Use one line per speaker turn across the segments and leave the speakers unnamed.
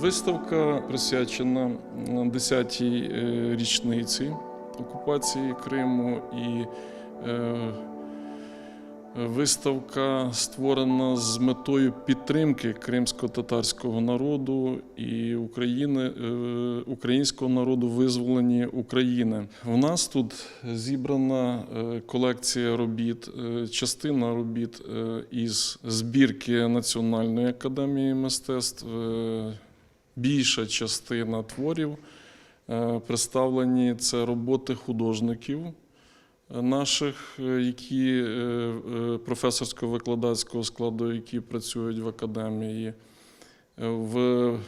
Виставка присвячена 10-й е, річниці окупації Криму і е, Виставка створена з метою підтримки кримсько-татарського народу і України, е, українського народу визволені України. У нас тут зібрана колекція робіт, частина робіт із збірки Національної академії мистецтв. Більша частина творів е, представлені це роботи художників наших, е, які е, е, професорсько-викладацького складу, які працюють в академії. В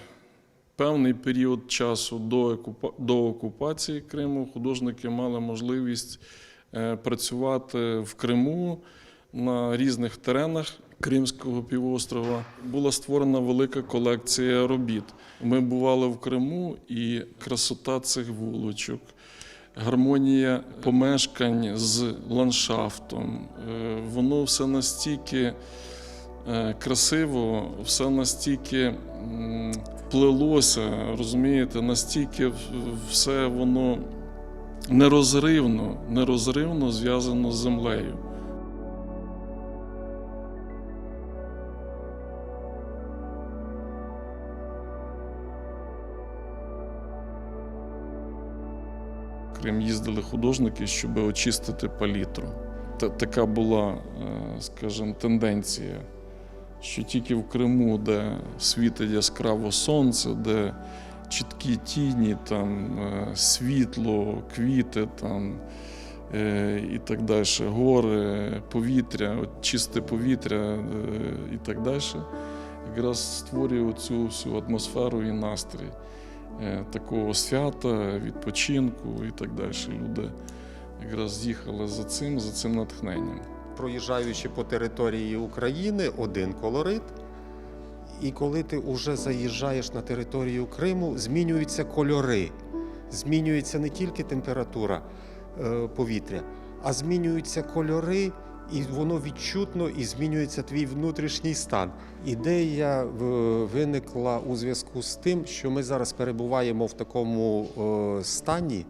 певний період часу до, окупації Криму художники мали можливість працювати в Криму на різних теренах Кримського півострова. Була створена велика колекція робіт. Ми бували в Криму, і красота цих вулочок гармонія помешкань з ландшафтом. Е, Воно все настільки е, красиво, все настільки плелося, розумієте, настільки все воно нерозривно, нерозривно зв'язано з землею. Крим їздили художники, щоб очистити палітру. Та- Така була, е, скажімо, тенденція, що тільки в Криму, де світить яскраво сонце, де чіткі тіні, там, е, світло, квіти там, е, і так далі, гори, повітря, от чисте повітря і так далі, якраз створює цю всю атмосферу і настрій такого свята, відпочинку і так далі. Люди якраз їхали за цим, за цим натхненням.
проїжджаючи по території України, один колорит. І коли ти вже заїжджаєш на територію Криму, змінюються кольори. Змінюється не тільки температура е, повітря, а змінюються кольори, і воно відчутно і змінюється твій внутрішній стан. Ідея е, виникла у зв'язку з тим, що ми зараз перебуваємо в такому е, стані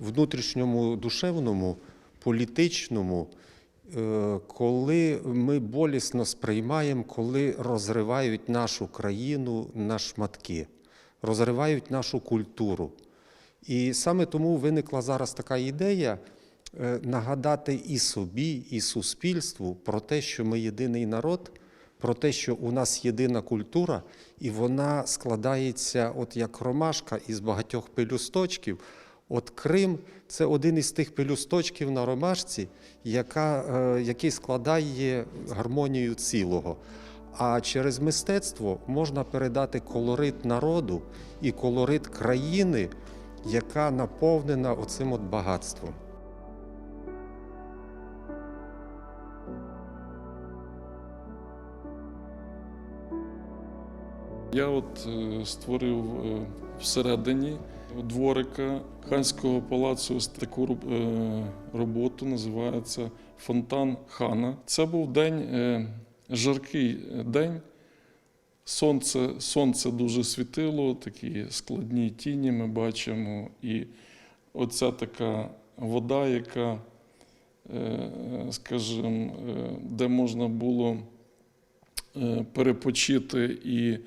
внутрішньому душевному, політичному, е, коли ми болісно сприймаємо, коли розривають нашу країну на шматки, розривають нашу культуру. І саме тому виникла зараз така ідея нагадати і собі, і суспільству про те, що ми єдиний народ, про те, що у нас єдина культура, і вона складається, от як ромашка із багатьох пелюсточків. От Крим це один із тих пелюсточків на ромашці, яка, е, який складає гармонію цілого. А через мистецтво можна передати колорит народу і колорит країни, яка наповнена оцим от багатством.
Я от е, створив е, всередині дворика ханського палацу ось таку е, роботу, називається Фонтан хана. Це був день, жаркий день. Сонце, сонце дуже світило, такі складні тіні ми бачимо. І оця така вода, яка, скажімо, де можна було перепочити і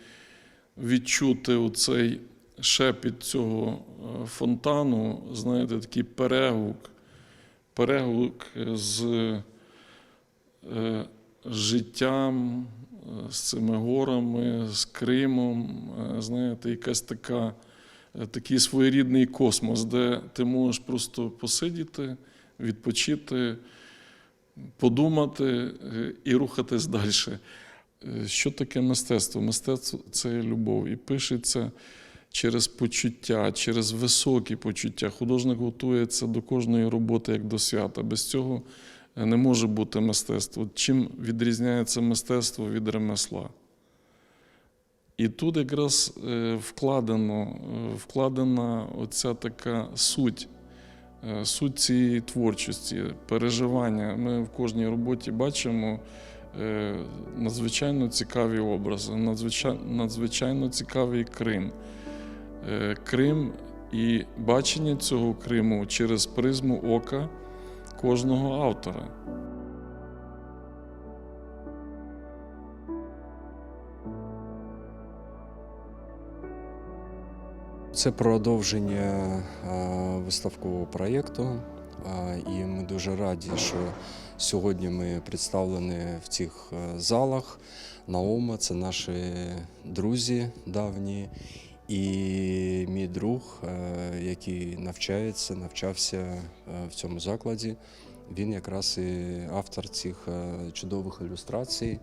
відчути оцей шепіт цього е, фонтану, знаєте, такий перегук, перегук з е, життям, з цими горами, з Кримом, е, знаєте, якась така, такий своєрідний космос, де ти можеш просто посидіти, відпочити, подумати і рухатись далі. Е, Що таке мистецтво? Мистецтво це любов і пишеться через почуття, через високі почуття. Художник готується до кожної роботи як до свята. Без цього е, не може бути мистецтво. Чим відрізняється мистецтво від ремесла? І тут якраз е, вкладено, вкладена оця така суть, суть цієї творчості, переживання. Ми в кожній роботі бачимо надзвичайно цікаві образи, надзвичайно, цікавий Крим. Е, Крим і бачення цього Криму через призму ока кожного автора.
Це продовження е, виставкового проєкту, е, і ми дуже раді, що сьогодні ми представлені в цих е, залах. Наома це наші друзі давні, і мій друг, е, який навчається, навчався е, в цьому закладі. Він якраз і автор цих чудових ілюстрацій,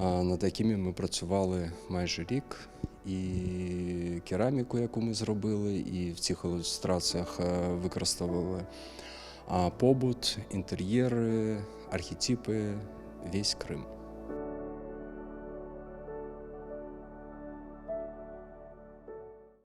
над якими ми працювали майже рік. І кераміку, яку ми зробили, і в цих ілюстраціях е, використовували побут, інтер'єри, архетипи, весь Крим.